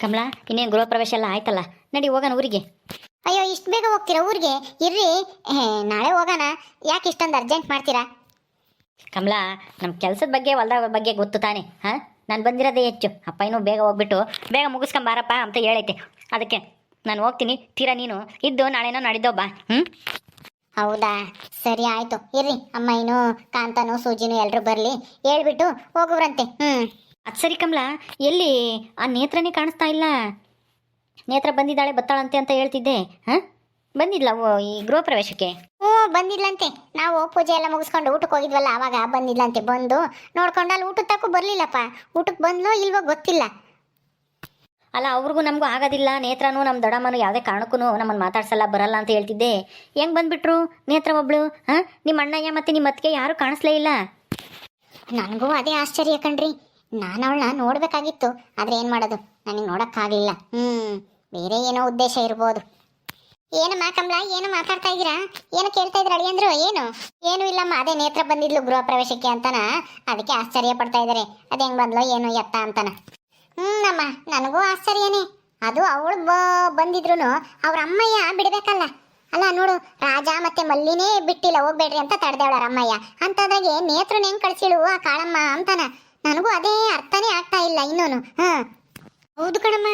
ಕಮಲಾ ಇನ್ನೇನು ಗೃಹ ಪ್ರವೇಶ ಎಲ್ಲ ಆಯ್ತಲ್ಲ? ನಡಿ ಹೋಗೋಣ ಊರಿಗೆ. ಅಯ್ಯೋ ಇಷ್ಟು ಬೇಗ ಹೋಗ್ತೀರಾ ಊರಿಗೆ? ಇರ್ರಿ. ನಾಳೆ ಹೋಗೋಣ. ಯಾಕೆ ಇಷ್ಟೊಂದು ಅರ್ಜೆಂಟ್ ಮಾಡ್ತೀರಾ? ಕಮಲಾ ನಮ್ಮ ಕೆಲಸದ ಬಗ್ಗೆ ಹೊಲ್ದ ಬಗ್ಗೆ ಗೊತ್ತು ತಾನೆ ಹಾಂ? ನಾನು ಬಂದಿರೋದೇ ಹೆಚ್ಚು. ಅಪ್ಪ ಇನ್ನೂ ಬೇಗ ಹೋಗ್ಬಿಟ್ಟು ಬೇಗ ಮುಗಿಸ್ಕೊಂಬಾರಪ್ಪ ಅಂತ ಹೇಳೈತೆ. ಅದಕ್ಕೆ ನಾನು ಹೋಗ್ತೀನಿ. ತೀರಾ ನೀನು? ಇದ್ದು ನಾಳೆನೋ ನಾಡಿದ್ದೋ ಬಾ ಹ್ಞೂ ಹೌದಾ? ಸರಿ ಆಯ್ತು. ಇರ್ರಿ. ಅಮ್ಮ ಇನ್ನು ಕಾಂತನು ಸೂಜಿನು ಎಲ್ಲರೂ ಬರಲಿ. ಹೇಳ್ಬಿಟ್ಟು ಹೋಗುವ್ರಂತೆ. ಹ್ಮ್. ಅದು ಸರಿ ಕಮಲಾ ಎಲ್ಲಿ? ಆ ನೇತ್ರನೇ ಕಾಣಿಸ್ತಾ ಇಲ್ಲ. ನೇತ್ರ ಬಂದಿದ್ದಾಳೆ ಬತ್ತಾಳಂತೆ ಅಂತ ಹೇಳ್ತಿದ್ದೆ. ಹಾಂ? ಬಂದಿಲ್ಲ ಓ ಈ ಗೃಹ ಪ್ರವೇಶಕ್ಕೆ? ಹ್ಞೂ ಬಂದಿದ್ಲಂತೆ. ನಾವು ಪೂಜೆ ಎಲ್ಲ ಮುಗಿಸ್ಕೊಂಡು ಊಟಕ್ಕೆ ಹೋಗಿದ್ವಲ್ಲ ಆವಾಗ ಬಂದಿಲ್ಲಂತೆ ಬಂದು ನೋಡ್ಕೊಂಡು ಅಲ್ಲಿ ಊಟದ ತಕ್ಕೂ ಬರಲಿಲ್ಲಪ್ಪ. ಊಟಕ್ಕೆ ಬಂದ್ಲೋ ಇಲ್ವೋ ಗೊತ್ತಿಲ್ಲ. ಅಲ್ಲ ಅವ್ರಿಗೂ ನಮಗೂ ಆಗೋದಿಲ್ಲ. ನೇತ್ರನೂ ನಮ್ಮ ದೊಡ್ಡಮ್ಮನೂ ಯಾವುದೇ ಕಾರಣಕ್ಕೂ ನಮ್ಮನ್ನು ಮಾತಾಡ್ಸಲ್ಲ ಬರಲ್ಲ ಅಂತ ಹೇಳ್ತಿದ್ದೆ. ಹೆಂಗೆ ಬಂದ್ಬಿಟ್ರು ನೇತ್ರ ಒಬ್ಳು? ಹಾಂ? ನಿಮ್ಮ ಅಣ್ಣಯ್ಯ ಮತ್ತು ನಿಮ್ಮ ಅತ್ತಿಗೆ ಯಾರೂ ಕಾಣಿಸ್ಲೇ ಇಲ್ಲ. ನನಗೂ ಅದೇ ಆಶ್ಚರ್ಯ ಕಣ್ರಿ. ನಾನು ಅವಳನ್ನ ನೋಡಬೇಕಾಗಿತ್ತು, ಆದ್ರೆ ಏನು ಮಾಡೋದು? ನನಗೆ ನೋಡೋಕ್ಕಾಗಲಿಲ್ಲ. ಹ್ಞೂ ಬೇರೆ ಏನೋ ಉದ್ದೇಶ ಇರ್ಬೋದು. ಏನಮ್ಮ ಕಮಲ, ಏನು ಮಾತಾಡ್ತಾ ಇದ್ದೀರಾ? ಏನು ಕೇಳ್ತಾ ಇದ್ರ ಅಳಿಯಂದ್ರು? ಏನು? ಏನು ಇಲ್ಲಮ್ಮ, ಅದೇ ನೇತ್ರ ಬಂದಿದ್ಲು ಗೃಹ ಪ್ರವೇಶಕ್ಕೆ ಅಂತನ? ಅದಕ್ಕೆ ಆಶ್ಚರ್ಯ ಪಡ್ತಾ ಇದ್ದಾರೆ ಅದು ಹೆಂಗೆ ಬಂದ್ಲೋ ಏನು ಎತ್ತ ಅಂತನ. ಹ್ಞೂ ಅಮ್ಮ ನನಗೂ ಆಶ್ಚರ್ಯನೇ. ಅದು ಅವಳು ಬ ಬಂದಿದ್ರು ಅವ್ರ ಅಮ್ಮಯ್ಯ ಬಿಡಬೇಕಲ್ಲ. ಅಲ್ಲ ನೋಡು, ರಾಜ ಮತ್ತೆ ಮಲ್ಲಿನೇ ಬಿಟ್ಟಿಲ್ಲ, ಹೋಗ್ಬೇಡ್ರಿ ಅಂತ ತಡೆದೇವಳ ಅಮ್ಮಯ್ಯ. ಅಂತದಾಗೆ ನೇತ್ರನ ಹೆಂಗೆ ಕಳ್ಸಿಳು ಆ ಕಾಳಮ್ಮ ಅಂತಾನ. ನನಗೂ ಅದೇ ಅರ್ಥನೇ ಆಗ್ತಾ ಇಲ್ಲ ಇನ್ನೂನು ಹಾ. ಹೌದು ಕಣಮ್ಮ.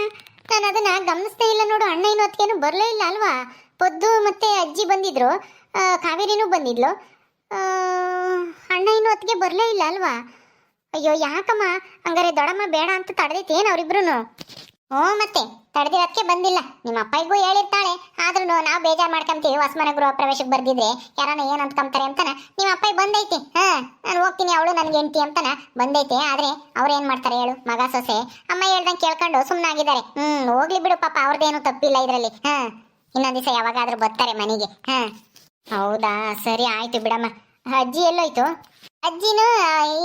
ನಾನು ಅದನ್ನ ಗಮನಿಸ್ತಾ ಇಲ್ಲ ನೋಡು. ಅಣ್ಣ ಇನ್ನು ಹೊತ್ತಿಗೇನು ಬರಲೇ ಇಲ್ಲ ಅಲ್ವಾ? ಪೊದ್ದು ಮತ್ತೆ ಅಜ್ಜಿ ಬಂದಿದ್ರು. ಕಾವೇರಿನೂ ಬಂದಿದ್ಲು. ಅಣ್ಣ ಇನ್ನು ಹೊತ್ತಿಗೆ ಬರಲೇ ಇಲ್ಲ ಅಲ್ವಾ? ಅಯ್ಯೋ, ಯಾಕಮ್ಮ? ಹಂಗಾರೆ ದೊಡಮ್ಮ ಬೇಡ ಅಂತ ತಡೆದೈತೇನು ಅವರಿಬ್ರು ಹ್ಞೂ ಮತ್ತೆ ತಡೆದಿರೋದಕ್ಕೆ ಬಂದಿಲ್ಲ. ನಿಮ್ಮ ಅಪ್ಪಗೂ ಹೇಳಿರ್ತಾಳೆ ಆದ್ರೂ ನಾವು ಬೇಜಾರು ಮಾಡ್ಕೊಂತೀವಿ ವಸ್ಮನ ಗೃಹ ಪ್ರವೇಶಕ್ಕೆ ಬರ್ದಿದ್ರೆ. ಯಾರನ್ನ ಏನು ಅಂದ್ಕೊಂತಾರೆ ಅಂತಾನೆ, ನಿಮ್ಮ ಅಪ್ಪಾಯಿ ಬಂದೈತಿ. ಹಾ, ನಾನು ಹೋಗ್ತೀನಿ, ಅವಳು ನನಗೆ ಹೆಂಡತಿ ಅಂತಾನ, ಬಂದೈತೆ. ಆದ್ರೆ ಅವ್ರು ಏನು ಮಾಡ್ತಾರೆ ಹೇಳು, ಮಗ ಸೊಸೆ. ಅಮ್ಮ ಹೇಳ್ದಂಗೆ ಕೇಳ್ಕೊಂಡು ಸುಮ್ಮನಾಗಿದ್ದಾರೆ ಹ್ಞೂ ಹೋಗ್ಲಿ ಬಿಡು ಪಾಪ ಅವ್ರದ್ದೇನು ತಪ್ಪಿಲ್ಲ ಇದರಲ್ಲಿ. ಹಾ, ಇನ್ನೊಂದು ದಿವಸ ಯಾವಾಗಾದ್ರೂ ಬರ್ತಾರೆ ಮನೆಗೆ. ಹಾ. ಹೌದಾ, ಸರಿ, ಆಯ್ತು ಬಿಡಮ್ಮ. ಅಜ್ಜಿ ಎಲ್ಲೋಯ್ತು? ಅಜ್ಜಿನು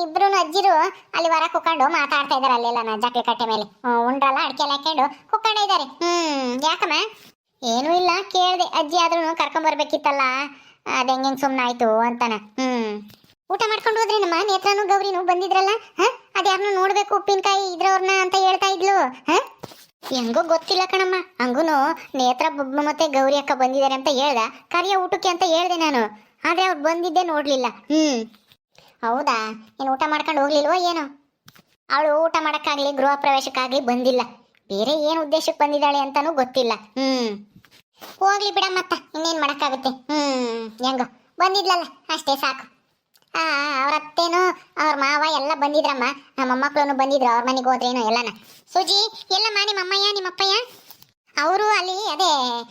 ಇಬ್ರು ಅಜ್ಜಿರು ಅಲ್ಲಿ ಹೊರ ಕುಕ್ಕೊಂಡು ಮಾತಾಡ್ತಾ ಇದಾರೆ ಅಲ್ಲೆಲ್ಲ ಜಕ್ಲಿ ಕಟ್ಟೆ ಮೇಲೆ. ಉಂಡ್ರಲ್ಲ, ಅಡಿಕೆ ಎಲ್ಲ ಹಾಕೊಂಡು ಕುತ್ಕೊಂಡೇ ಇದ್ದಾರೆ ಹ್ಮ್, ಯಾಕಮ್ಮ? ಏನೂ ಇಲ್ಲ, ಕೇಳ್ದೆ, ಅಜ್ಜಿ ಆದ್ರೂ ಕರ್ಕೊಂಬರ್ಬೇಕಿತ್ತಲ್ಲ ಅದ ಹೆಂಗ್ ಸುಮ್ಮನಾಯ್ತು ಅಂತಾನ. ಹ್ಮ್. ಊಟ ಮಾಡ್ಕೊಂಡು ಹೋದ್ರಿ ನಮ್ಮ ನೇತ್ರನು, ಗೌರಿನು ಬಂದಿದ್ರಲ್ಲ? ಹ? ಅದ್ಯಾರನು ನೋಡ್ಬೇಕು ಉಪ್ಪಿನಕಾಯಿ ಇದ್ರವ್ರನ್ನ ಅಂತ ಹೇಳ್ತಾ ಇದ್ಲು. ಹ? ಹೆಂಗೋ ಗೊತ್ತಿಲ್ಲ ಕಣಮ್ಮ. ಹಂಗೂ ನೇತ್ರ ಮತ್ತೆ ಗೌರಿ ಅಕ್ಕ ಬಂದಿದ್ದಾರೆ ಅಂತ ಹೇಳ್ದ. ಕರಿಯ ಊಟಕ್ಕೆ ಅಂತ ಹೇಳ್ದೆ ನಾನು. ಆದ್ರೆ ಅವ್ರು ಬಂದಿದ್ದೆ ನೋಡ್ಲಿಲ್ಲ. ಹ್ಮ್. ಹೌದಾ? ನೀನು ಊಟ ಮಾಡ್ಕೊಂಡು ಹೋಗ್ಲಿಲ್ವೋ ಏನು? ಅವಳು ಊಟ ಮಾಡಕ್ಕಾಗ್ಲಿ, ಗೃಹ ಪ್ರವೇಶಕ್ಕಾಗ್ಲಿ ಬಂದಿಲ್ಲ. ಬೇರೆ ಏನು ಉದ್ದೇಶಕ್ಕೆ ಬಂದಿದ್ದಾಳೆ ಅಂತಾನೂ ಗೊತ್ತಿಲ್ಲ. ಹ್ಮ್. ಹೋಗ್ಲಿ ಬಿಡ ಮತ್ತ ಇನ್ನೇನ್ ಮಾಡಕ್ಕಾಗುತ್ತೆ? ಹ್ಮ್, ಹೆಂಗೋ. ಬಂದಿದ್ಲಲ್ಲ, ಅಷ್ಟೇ ಸಾಕು. ಆ, ಅವ್ರ ಅತ್ತೇನು, ಅವ್ರ ಮಾವ ಎಲ್ಲ ಬಂದಿದ್ರಮ್ಮ. ನಮ್ಮ ಮೊಮ್ಮಕ್ಕಳು ಬಂದಿದ್ರು, ಅವ್ರ ಮನೆಗೆ ಹೋದ್ರೇನು ಎಲ್ಲನ. ಸುಜಿ ಎಲ್ಲ ನಿಮ್ಮ ಅಮ್ಮಯ್ಯ, ನಿಮ್ಮ ಅಪ್ಪಯ್ಯ? ಅವರು ಅಲ್ಲಿ, ಅದೇ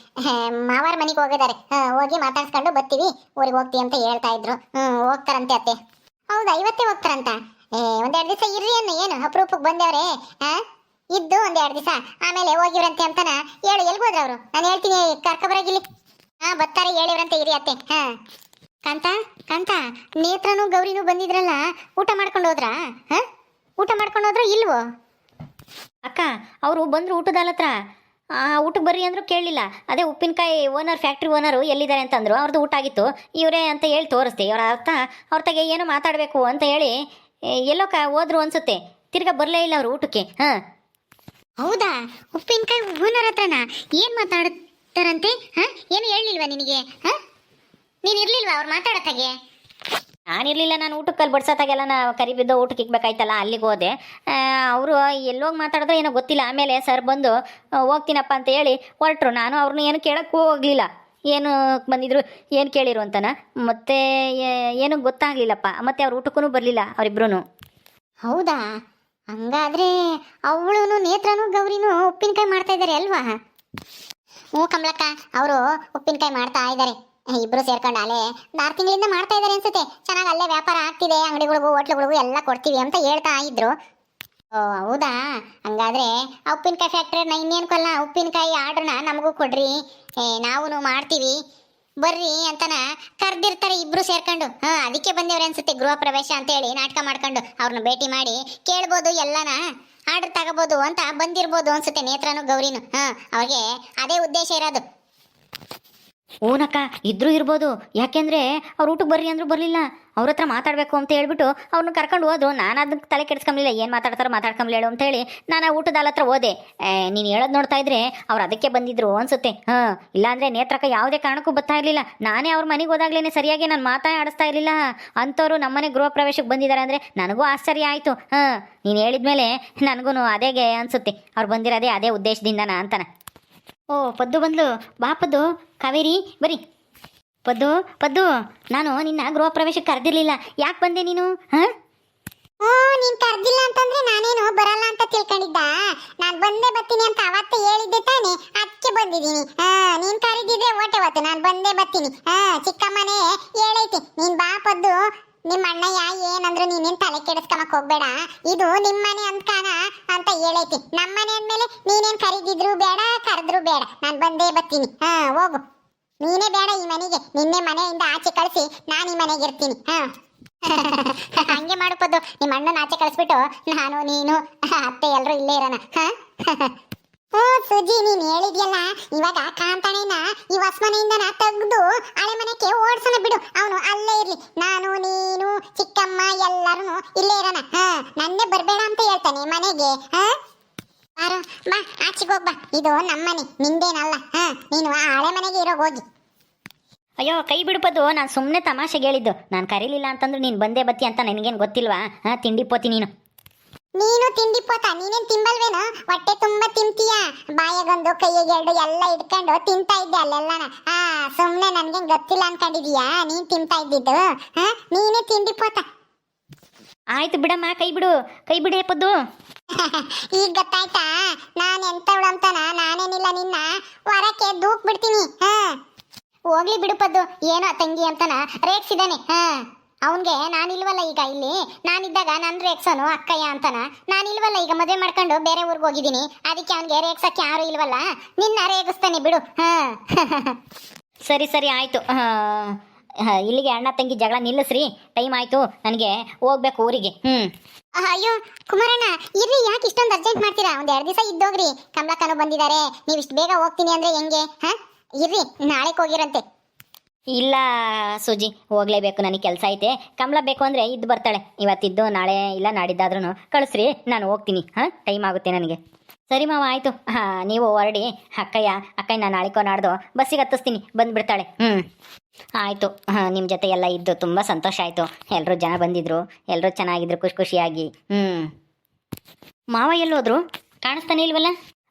ಮಾವಾರ ಮನೆಗೆ ಹೋಗಿದ್ದಾರೆ. ಹೋಗಿ ಮಾತಾಡ್ಸ್ಕೊಂಡು ಬರ್ತೀವಿ. ಊರಿಗೆ ಹೋಗ್ತೀವಿ ಅಂತ ಹೇಳ್ತಾ ಇದ್ರು. ಹ್ಞೂ ಹೋಗ್ತಾರಂತೆ ಅತ್ತೆ. ಹೌದಾ? ಇವತ್ತೇ ಹೋಗ್ತಾರಂತ? ಏ, ಒಂದೆರಡು ದಿವಸ ಇರ್ರಿ ಅನ್ನ. ಏನು, ಅಪರೂಪಕ್ಕೆ ಬಂದವ್ರೆ, ಆ? ಇದ್ದು ಒಂದೆರಡು ದಿವಸ. ಆಮೇಲೆ ಹೋಗಿವ್ರಂತೆ ಅಂತಾನ. ಹೇಳು ಎಲ್ಗೋದ್ರ ಅವರು? ನಾನು ಹೇಳ್ತೀನಿ ಕರ್ಕೊಬರಾಗಿಲ್ಲಿ ಹಾ, ಬರ್ತಾರೆ, ಹೇಳಿವ್ರಂತೆ, ಇರಿ ಅತ್ತೆ. ಹಾ. ಕಾಂತ ಕಾಂತ, ನೇತ್ರನು ಗೌರಿನು ಬಂದಿದ್ರಲ್ಲ, ಊಟ ಮಾಡ್ಕೊಂಡು ಹೋದ್ರಾ? ಹಾ? ಊಟ ಮಾಡ್ಕೊಂಡು ಹೋದ್ರ ಇಲ್ವೋ? ಅಕ್ಕ, ಅವರು ಬಂದ್ರು ಊಟದ ಹತ್ರ. ಆ ಊಟಕ್ಕೆ ಬರ್ರಿ ಅಂದರೂ ಕೇಳಲಿಲ್ಲ. ಅದೇ ಉಪ್ಪಿನಕಾಯಿ ಓನರ್ ಫ್ಯಾಕ್ಟ್ರಿ ಓನರು ಎಲ್ಲಿದ್ದಾರೆ ಅಂತಂದರು. ಅವ್ರದ್ದು ಊಟ ಆಗಿತ್ತು. ಇವರೇ ಅಂತ ಹೇಳಿ ತೋರಿಸ್ದೆ. ಇವರ ಅರ್ಥ, ಅವ್ರ ತಗೆ ಏನೋ ಮಾತಾಡಬೇಕು ಅಂತ ಹೇಳಿ ಎಲ್ಲೋ ಕ, ಹೋದ್ರು ಅನ್ಸುತ್ತೆ. ತಿರ್ಗಾ ಬರಲೇ ಇಲ್ಲ ಅವರು ಊಟಕ್ಕೆ. ಹಾಂ. ಹೌದಾ? ಉಪ್ಪಿನಕಾಯಿ ಓನರ್ ಹತ್ರನ? ಏನು ಮಾತಾಡ್ತಾರಂತೆ? ಹಾಂ? ಏನು ಹೇಳಿಲ್ವಾ ನಿನಗೆ? ಹಾಂ? ನೀನು ಇರಲಿಲ್ವಾ ಅವ್ರು ಮಾತಾಡತ್ತಾಗೆ ನಾನಿರಲಿಲ್ಲ, ನಾನು ಊಟಕ್ಕೆ ಬಡ್ಸತ್ತಾಗೆಲ್ಲ ನಾ ಕರಿಬಿದ್ದು ಊಟಕ್ಕೆ ಇಕ್ಬೇಕಾಯ್ತಲ್ಲ, ಅಲ್ಲಿಗೆ ಹೋದೆ. ಅವರು ಎಲ್ಲೋಗಿ ಮಾತಾಡಿದ್ರೆ, ಏನೋ ಗೊತ್ತಿಲ್ಲ. ಆಮೇಲೆ ಸರ್ ಬಂದು ಹೋಗ್ತೀನಪ್ಪ ಅಂತ ಹೇಳಿ ಹೊರಟ್ರು. ನಾನು ಅವ್ರನ್ನ ಏನು ಕೇಳೋಕ್ಕೂ ಹೋಗಲಿಲ್ಲ. ಏನು ಬಂದಿದ್ರು, ಏನು ಕೇಳಿರು ಅಂತನ. ಮತ್ತೆ ಏನು ಗೊತ್ತಾಗ್ಲಿಲ್ಲಪ್ಪ. ಮತ್ತೆ ಅವ್ರ ಊಟಕ್ಕೂ ಬರಲಿಲ್ಲ ಅವರಿಬ್ರು ಹೌದಾ? ಹಂಗಾದ್ರೆ ಅವಳು ನೇತ್ರನು, ಗೌರಿನು ಉಪ್ಪಿನಕಾಯಿ ಮಾಡ್ತಾ ಇದ್ದಾರೆ ಅಲ್ವಾ? ಹ್ಞೂ ಕಮಲಕ್ಕ, ಅವರು ಉಪ್ಪಿನಕಾಯಿ ಮಾಡ್ತಾ ಇದ್ದಾರೆ. ಇಬ್ರು ಸೇರ್ಕೊಂಡು ಅಲ್ಲೇ ಆರು ತಿಂಗಳಿಂದ ಮಾಡ್ತಾ ಇದ್ದಾರೆ ಅನ್ಸುತ್ತೆ. ಚೆನ್ನಾಗಿ ಅಲ್ಲೇ ವ್ಯಾಪಾರ ಆಗ್ತಿದೆ, ಅಂಗಡಿಗಳಿಗೂ, ಹೋಟ್ಲುಗಳಿಗೂ ಎಲ್ಲ ಕೊಡ್ತೀವಿ ಅಂತ ಹೇಳ್ತಾ ಇದ್ರು. ಓ, ಹೌದಾ? ಹಂಗಾದ್ರೆ ಆ ಉಪ್ಪಿನಕಾಯಿ ನಾ ಇನ್ನೇನು ಕೊಲ್ಲ ಉಪ್ಪಿನಕಾಯಿ ಆರ್ಡ್ರನ್ನ ನಮಗೂ ಕೊಡ್ರಿ. ಏ ನಾವು ಮಾಡ್ತೀವಿ. ಬರ್ರಿ ಅಂತನ ಕರ್ದಿರ್ತಾರೆ ಇಬ್ರು ಸೇರ್ಕೊಂಡು. ಹಾ, ಅದಕ್ಕೆ ಬಂದೇವ್ರೆ ಅನ್ಸುತ್ತೆ ಗೃಹ ಪ್ರವೇಶ ಅಂತ ಹೇಳಿ ನಾಟಕ ಮಾಡ್ಕೊಂಡು. ಅವ್ರನ್ನ ಭೇಟಿ ಮಾಡಿ ಕೇಳ್ಬೋದು ಎಲ್ಲನ. ಆರ್ಡರ್ ತಗೋಬೋದು ಅಂತ ಬಂದಿರ್ಬೋದು ಅನ್ಸುತ್ತೆ ನೇತ್ರನು ಗೌರಿನು. ಹಾ, ಅವ್ರಿಗೆ ಅದೇ ಉದ್ದೇಶ ಇರೋದು. ಓನಕ್ಕ, ಇದ್ರೂ ಇರ್ಬೋದು. ಯಾಕೆಂದ್ರೆ ಅವ್ರು ಊಟಕ್ಕೆ ಬರ್ರಿ ಅಂದ್ರೂ ಬರಲಿಲ್ಲ. ಅವ್ರ ಹತ್ರ ಮಾತಾಡಬೇಕು ಅಂತ ಹೇಳ್ಬಿಟ್ಟು ಅವ್ರನ್ನ ಕರ್ಕೊಂಡು ಹೋದ್ರು. ನಾನು ಅದಕ್ಕೆ ತಲೆ ಕೆಡಿಸ್ಕೊಂಬಿಲ್ಲ ಏನು ಮಾತಾಡ್ತಾರೋ ಮಾತಾಡ್ಕೊಂಬ್ಲೇಳು ಅಂತ ಹೇಳಿ ನಾನು ಊಟದ ಹತ್ರ ಹೋದೆ. ನೀನು ಹೇಳೋದು ನೋಡ್ತಾ ಇದ್ರೆ ಅವ್ರು ಅದಕ್ಕೆ ಬಂದಿದ್ರು ಅನ್ಸುತ್ತೆ. ಹಾಂ, ಇಲ್ಲಾಂದ್ರೆ ನೇತ್ರಕ್ಕ ಯಾವುದೇ ಕಾರಣಕ್ಕೂ ಬರ್ತಾ ಇರಲಿಲ್ಲ. ನಾನೇ ಅವ್ರ ಮನೆಗೆ ಹೋದಾಗ್ಲೇ ಸರಿಯಾಗಿ ನಾನು ಮಾತಾ ಆಡಿಸ್ತಾ ಇರಲಿಲ್ಲ. ಅಂಥವ್ರು ನಮ್ಮನೆ ಗೃಹ ಪ್ರವೇಶಕ್ಕೆ ಬಂದಿದ್ದಾರೆ ಅಂದರೆ ನನಗೂ ಆಶ್ಚರ್ಯ ಆಯಿತು. ಹಾಂ, ನೀನು ಹೇಳಿದ್ಮೇಲೆ ನನಗೂ ಅದೇಗೆ ಅನ್ಸುತ್ತೆ. ಅವ್ರು ಬಂದಿರೋದೇ ಅದೇ ಉದ್ದೇಶದಿಂದನ ಅಂತಾನ. ಓ, ಪದ್ದು ಬಂದ್ಲು. ಬಾ, ಪದ್ದು. ಕಾವೇರಿ, ಬರಿ. ಪದ್ದು ಪದ್ದು. ನಾನು ನಿನ್ನ ಗೃಹ ಪ್ರವೇಶಕ್ಕೆ ಕರೆದಿರ್ಲಿಲ್ಲ. ಯಾಕೆ ಬಂದೆ ನೀನು? ಹಾಂ? ಓ ನೀನ್ ಕರ್ದಿಲ್ಲ ಅಂತಂದ್ರೆ ನಾನೇನು ಬರಲ್ಲ ಅಂತ ತಿಳ್ಕೊಂಡಿದ್ದ? ನಾನ್ ಬಂದೇ ಬರ್ತೀನಿ ಅಂತ ಅವತ್ತೇ ಹೇಳಿದ್ದೆ ತಾನೆ. ಅದಕ್ಕೆ ಬಂದಿದ್ದೀನಿ. ಹಾ, ನೀನ್ ಕರೆದಿದ್ರೆ ಓಟೆ ಅವತ್ತು ನಾನ್ ಬಂದೇ ಬರ್ತೀನಿ. ಹಾ ಚಿಕ್ಕಮ್ಮನೇ ಹೇಳೈತಿ. ನೀನ್ ಬಾ, ಪದ್ದು. ನಿಮ್ಮ ಅಣ್ಣಯ್ಯ ಏನಂದ್ರು ನೀನೇನ್ ತಲೆ ಕೆಡಿಸ್ಕೊಳಕ್ ಹೋಗ್ಬೇಡ. ಇದು ನಿಮ್ಮನೆ ಅಂದ್ಕಾನ ಅಂತ ಹೇಳೈತಿ. ನಮ್ಮನೆ ಅಂದ್ಮೇಲೆ ನೀನೇನ್ ಕರೀದಿದ್ರು ಬೇಡ, ಕರೆದ್ರು ಬೇಡ. ನಾನು ಬಂದೇ ಬರ್ತೀನಿ. ಹಾ, ಹೋಗು. ನೀನೇ ಬೇಡ ಈ ಮನೆಗೆ. ನಿನ್ನೆ ಮನೆಯಿಂದ ಆಚೆ ಕಳಿಸಿ ನಾನು ಈ ಮನೆಗೆ ಇರ್ತೀನಿ. ಹಾ. ಹಂಗೆ ಮಾಡ್ಬೋದು ನಿಮ್ಮ ಅಣ್ಣನ ಆಚೆ ಕಳಿಸ್ಬಿಟ್ಟು, ನಾನು, ನೀನು, ಅತ್ತೆ ಎಲ್ಲರೂ ಇಲ್ಲೇ ಇರೋಣ. ಓ ಸುಜಿ, ನೀನ್ ಹೇಳಿದ್ಯಲ್ಲ, ಇವಾಗ ಕಾಂತಾಣೆನ ಈ ಹೊಸ ಮನೆಯಿಂದನ ತೆಗ್ದು ಹಳೆ ಮನೆಗೆ ಓಡ್ಸೋಣ ಬಿಡು. ಅವನು ಅಲ್ಲೇ ಇರ್ಲಿ. ನಾನು, ನೀನು, ಚಿಕ್ಕಮ್ಮ ಎಲ್ಲರೂ ಇಲ್ಲೇ ಇರೋಣ. ಹಾ, ನನ್ನೇ ಬರ್ಬೇಡ ಅಂತ ಹೇಳ್ತಾನೆ ಮನೆಗೆ. ಹಾ? ಬಾರೋ, ಬಾ, ಆಚೆಗೆ ಹೋಗ್ಬಾ ಇದು ನಮ್ಮನೆ, ನಿಂದೇನಲ್ಲ. ಹಾ, ನೀನು ಆ ಹಳೆ ಮನೆಗೆ ಇರೋ ಹೋಗಿ. ಅಯ್ಯೋ, ಕೈ ಬಿಡ್ಬೋದು ನಾನು ಸುಮ್ಮನೆ ತಮಾಷೆ ಹೇಳಿದ್ದು. ನಾನು ಕರೀಲಿಲ್ಲ ಅಂತಂದ್ರೆ ನೀನು ಬಂದೇ ಬತ್ತಿ ಅಂತ ನನಗೇನು ಗೊತ್ತಿಲ್ವಾ? ಹಾಂ, ತಿಂಡಿ ಪೋತಿ ನೀನು. ನೀನು ತಿಂಡಿ ಪೋತ ನೀನೇನ್ ತಿಂಬಲ್ವೇನು? ಹೊಟ್ಟೆ ತುಂಬಾ ತಿಂತೀಯ? ಬಾಯಾಗೊಂದು ಕೈಯಾಗ ಎರಡು ಎಲ್ಲ ಇಟ್ಕೊಂಡು ತಿಂತಾ ಇದ್ದೆ ಅಲ್ಲೆಲ್ಲನ. ಆ ಸುಮ್ನೆ ನನ್ಗೆ ಗೊತ್ತಿಲ್ಲ ಅನ್ಕೊಂಡಿದೀಯಾ? ನೀನ್ ತಿಂತಾ ಇದ್ದಿದ್ದು ಹಾ? ನೀನೇ ತಿಂಡಿ ಪೋತ. ಆಯ್ತು ಬಿಡಮ್ಮ ಕೈ ಬಿಡು. ಕೈ ಬಿಡು ಪದ್ದು ಈಗ ಗೊತ್ತಾಯ್ತಾ? ನಾನ್ ಎಂತವಳು ಅಂತನ ನಾನೇನಿಲ್ಲ ನಿನ್ನ? ಹೊರಕ್ಕೆ ದೂಕ್ ಬಿಡ್ತೀನಿ ಹಾ? ಹೋಗ್ಲಿ ಬಿಡುಪದ್ದು ಏನೋ ತಂಗಿ ಅಂತನ ರೇಟ್ಸಿದಾನೆ ಹಾ? ಅವನ್ಗೆ ನಾನಿಲ್ವಲ್ಲ ಈಗ ಇಲ್ಲಿ? ನಾನಿದ್ದಾಗ ನನ್ನ ರೇಕ್ಸನು ಅಕ್ಕಯ್ಯ ಅಂತಾನ? ನಾನಿಲ್ವಲ್ಲ ಈಗ ಮದುವೆ ಮಾಡ್ಕೊಂಡು ಬೇರೆ ಊರಿಗೆ ಹೋಗಿದ್ದೀನಿ. ಅದಕ್ಕೆ ಅವನಿಗೆ ರೇಕ್ಸಕ್ಕೆ ಯಾರು ಇಲ್ವಲ್ಲ? ನಿನ್ನ ರೇಗಿಸ್ತಾನೆ ಬಿಡು. ಹಾ. ಸರಿ ಸರಿ, ಆಯಿತು. ಇಲ್ಲಿಗೆ ಅಣ್ಣ ತಂಗಿ ಜಗಳ ನಿಲ್ಲಿಸ್ರಿ. ಟೈಮ್ ಆಯಿತು. ನನಗೆ ಹೋಗ್ಬೇಕು ಊರಿಗೆ. ಹ್ಞೂ ಅಯ್ಯೋ, ಕುಮಾರಣ್ಣ, ಇರ್ರಿ, ಯಾಕೆ ಇಷ್ಟೊಂದು ಅರ್ಜೆಂಟ್ ಮಾಡ್ತೀರಾ? ಒಂದು ಎರಡು ದಿವಸ ಇದ್ದೋಗ್ರಿ. ಕಮಲಕ್ಕನು ಬಂದಿದ್ದಾರೆ. ನೀವು ಇಷ್ಟು ಬೇಗ ಹೋಗ್ತೀನಿ ಅಂದರೆ ಹೆಂಗೆ? ಹಾಂ? ಇರ್ರಿ, ನಾಳೆಗೆ ಹೋಗಿರಂತೆ. ಇಲ್ಲ ಸುಜಿ, ಹೋಗ್ಲೇಬೇಕು, ನನಗೆ ಕೆಲಸ ಐತೆ. ಕಮಲ ಬೇಕು ಅಂದರೆ ಇದ್ದು ಬರ್ತಾಳೆ. ಇವತ್ತಿದ್ದು, ನಾಳೆ ಇಲ್ಲ ನಾಡಿದ್ದಾದ್ರೂ ಕಳಿಸ್ರಿ, ನಾನು ಹೋಗ್ತೀನಿ. ಹಾಂ? ಟೈಮ್ ಆಗುತ್ತೆ ನನಗೆ. ಸರಿ ಮಾವ, ಆಯಿತು. ಹಾಂ, ನೀವು ಹೊರಡಿ. ಅಕ್ಕಯ್ಯ ಅಕ್ಕಯ್ಯ ನಾನು ನಾಳೆ ನಾಡ್ದು ಬಸ್ಸಿಗೆ ಹತ್ತಿಸ್ತೀನಿ. ಬಂದುಬಿಡ್ತಾಳೆ. ಹ್ಞೂ ಆಯಿತು. ಹಾಂ ನಿಮ್ಮ ಜೊತೆ ಎಲ್ಲ ಇದ್ದು ತುಂಬ ಸಂತೋಷ ಆಯಿತು. ಎಲ್ಲರೂ ಜನ ಬಂದಿದ್ರು. ಎಲ್ಲರೂ ಚೆನ್ನಾಗಿದ್ರು, ಖುಷಿ ಖುಷಿಯಾಗಿ. ಹ್ಞೂ ಮಾವ ಎಲ್ಲೋದ್ರು? ಕಾಣಿಸ್ತಾನೆ ಇಲ್ವಲ್ಲ?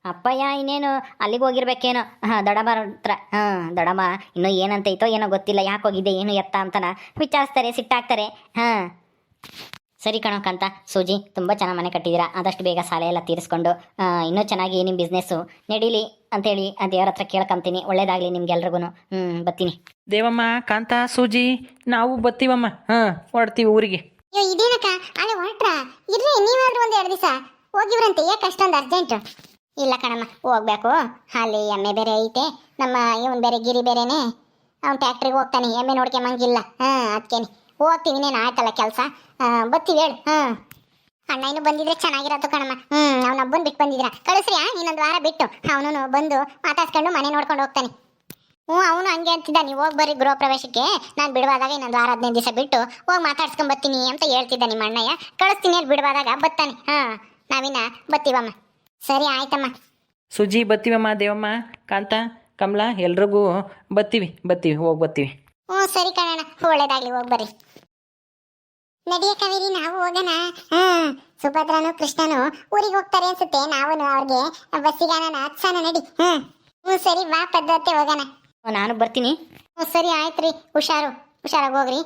ಅಪ್ಪಯ್ಯ ಇನ್ನೇನು ಅಲ್ಲಿಗೆ ಹೋಗಿರ್ಬೇಕೇನೋ? ಹಾಂ ದಡಮ ಹತ್ರ. ಹಾಂ ದಡಮ ಇನ್ನೂ ಏನಂತೈತೋ ಏನೋ ಗೊತ್ತಿಲ್ಲ ಯಾಕೆ ಹೋಗಿದ್ದೆ ಏನು ಎತ್ತ ಅಂತನ ವಿಚಾರಿಸ್ತಾರೆ ಸಿಟ್ಟಾಗ್ತಾರೆ ಹಾಂ. ಸರಿ ಕಣೋ ಕಾಂತ ಸೂಜಿ ತುಂಬ ಚೆನ್ನಾಗಿ ಮನೆ ಕಟ್ಟಿದ್ದೀರಾ? ಆದಷ್ಟು ಬೇಗ ಸಾಲ ಎಲ್ಲ ತೀರಿಸ್ಕೊಂಡು ಆ, ಇನ್ನೂ ಚೆನ್ನಾಗಿ ನಿಮ್ಮ ಬಿಸ್ನೆಸ್ಸು ನಡೀಲಿ ಅಂತೇಳಿ ಆ ದೇವ್ರ ಹತ್ರ ಕೇಳ್ಕೊಂತೀನಿ. ಒಳ್ಳೇದಾಗಲಿ ನಿಮ್ಗೆಲ್ರಿಗೂ ಹ್ಞೂ ಬತ್ತೀನಿ ದೇವಮ್ಮ ಕಾಂತ ಸೂಜಿ ನಾವು ಬತ್ತೀವಮ್ಮ ಹಾಂ ಹೊರಡ್ತೀವಿ ಊರಿಗೆ. ಅಯ್ಯೋ ಇದೇನಕ್ಕ? ಅಲ್ಲಿ ಹೊರಟ್ರ? ಇರ್ರಿ ನೀವಾದ್ರೂ ಒಂದು ಎರಡು ದಿವಸ. ಹೋಗಿವ್ರಂತೆ ಯಾಕೆ ಅಷ್ಟೊಂದು ಅರ್ಜೆಂಟ್ ಇಲ್ಲ ಕಣಮ್ಮ, ಹೋಗ್ಬೇಕು. ಅಲ್ಲಿ ಎಮ್ಮೆ ಬೇರೆ ಐತೆ. ನಮ್ಮ ಇವನ್ ಬೇರೆ, ಗಿರಿ ಬೇರೆನೆ. ಅವ್ನು ಟ್ಯಾಕ್ಟ್ರಿಗೆ ಹೋಗ್ತಾನೆ. ಎಮ್ಮೆ ನೋಡ್ಕೊಂಬಂಗಿಲ್ಲ. ಹಾ ಅದಕ್ಕೇನೆ ಹೋಗ್ತೀವಿ ನೀನು ಆಯ್ತಲ್ಲ ಕೆಲಸ? ಬತ್ತೀವಿ ಹೇಳು. ಹ್ಮ್ ಅಣ್ಣ ಇನ್ನು ಬಂದಿದ್ರೆ ಚೆನ್ನಾಗಿರತ್ತು ಕಣಮ್ಮ. ಹ್ಮ್, ಅವ್ನ ಬಿಟ್ಟು ಬಂದಿದ್ರ? ಕಳಿಸ್ರಿ ಇನ್ನೊಂದು ವಾರ ಬಿಟ್ಟು. ಅವನು ಬಂದು ಮಾತಾಡ್ಸ್ಕೊಂಡು ಮನೆ ನೋಡ್ಕೊಂಡು ಹೋಗ್ತಾನೆ. ಹ್ಞೂ ಅವನು ಹಂಗೆ ಅಂತಿದ್ದ. ನೀವು ಹೋಗಿ ಬರ್ರಿ ಗೃಹ ಪ್ರವೇಶಕ್ಕೆ. ನಾನು ಬಿಡುವಾದಾಗ ಇನ್ನೊಂದು ವಾರ ಹದಿನೈದು ದಿವಸ ಬಿಟ್ಟು ಹೋಗಿ ಮಾತಾಡ್ಸ್ಕೊಂಡ್ ಬರ್ತೀನಿ ಅಂತ ಹೇಳ್ತಿದ್ದ ನಿಮ್ಮ ಅಣ್ಣಯ್ಯ ಕಳಿಸ್ತೀನಿ ಅಲ್ಲಿ ಬಿಡುವಾದಾಗ ಬರ್ತಾನೆ. ಹಾಂ, ನಾವಿನ್ನ ಬತ್ತೀವಮ್ಮ ಸರಿ ಆಯ್ತಮ್ಮ. ಸುಜಿ ಬತ್ತೀವಮ್ಮ ದೇವಮ್ಮ ಕಾಂತ ಕಮಲ ಎಲ್ರಿಗೂ ಬತ್ತೀವಿ ಬತ್ತೀವಿ ಹೋಗಿ ಬತ್ತೀವಿ ಹ್ಞೂ ಸರಿ ಕಣಣ್ಣ ಒಳ್ಳೇದಾಗ್ಲಿ ಹೋಗಿ ಬರ್ರಿ. ನಡಿಯ ಕಾವೇರಿ ನಾವು ಹೋಗೋಣ. ಹ್ಞೂ ಸುಭದ್ರನು ಕೃಷ್ಣನು ಊರಿಗೆ ಹೋಗ್ತಾರೆ ಅನ್ಸುತ್ತೆ. ನಾವು ಅವ್ರಿಗೆ ಬಸ್ಸಿಗಾನ ಹತ್ಸಾನ ನಡಿ. ಹ್ಮ್ ಹ್ಞೂ ಸರಿ ಬಾ ಪದ್ಧತಿ ಹೋಗೋಣ. ನಾನು ಬರ್ತೀನಿ. ಹ್ಞೂ ಸರಿ ಆಯ್ತು ರೀ ಹುಷಾರು ಹುಷಾರಾಗಿ ಹೋಗ್ರಿ.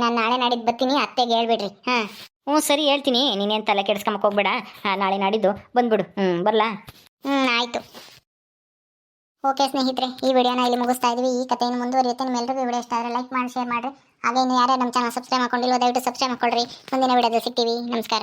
ನಾನು ನಾಳೆ ನಾಡಿದ್ದು ಬರ್ತೀನಿ ಅತ್ತೆಗೆ ಹೇಳ್ಬಿಡ್ರಿ. ಹಾಂ. ಹ್ಞೂ ಸರಿ ಹೇಳ್ತೀನಿ. ನೀನೇನು ತಲೆ ಕೆಡಿಸ್ಕೊಂಬಕ್ಕೆ ಹೋಗ್ಬೇಡ. ನಾಳೆ ನಾಡಿದ್ದು ಬಂದ್ಬಿಡು. ಹ್ಞೂ ಬರಲಾ? ಹ್ಞೂ ಆಯಿತು. ಓಕೆ ಸ್ನೇಹಿತರೆ ಈ ವಿಡಿಯೋನ ಇಲ್ಲಿ ಮುಗಿಸ್ತಾ ಇದ್ವಿ. ಈ ಕಥೆಯನ್ನು ಮುಂದುವರಿಯುತ್ತೆ. ನಿಮ್ಮೆಲ್ಲರಿಗೂ ವಿಡಿಯೋ ಇಷ್ಟ ಆದರೆ ಲೈಕ್ ಮಾಡಿ ಶೇರ್ ಮಾಡಿರಿ. ಹಾಗೆ ಇನ್ನು ಯಾರೇ ನಮ್ಮ ಚಾನಲ್ ಸಬ್ಸ್ಕ್ರೈಬ್ ಮಾಡ್ಕೊಂಡಿಲ್ಲ ದಯವಿಟ್ಟು ಸಬ್ಸ್ಕ್ರೈಬ್ ಮಾಡ್ಕೊಳ್ರಿ. ಮುಂದಿನ ವಿಡಿಯೋದಲ್ಲಿ ಸಿಗ್ತೀವಿ. ನಮಸ್ಕಾರ.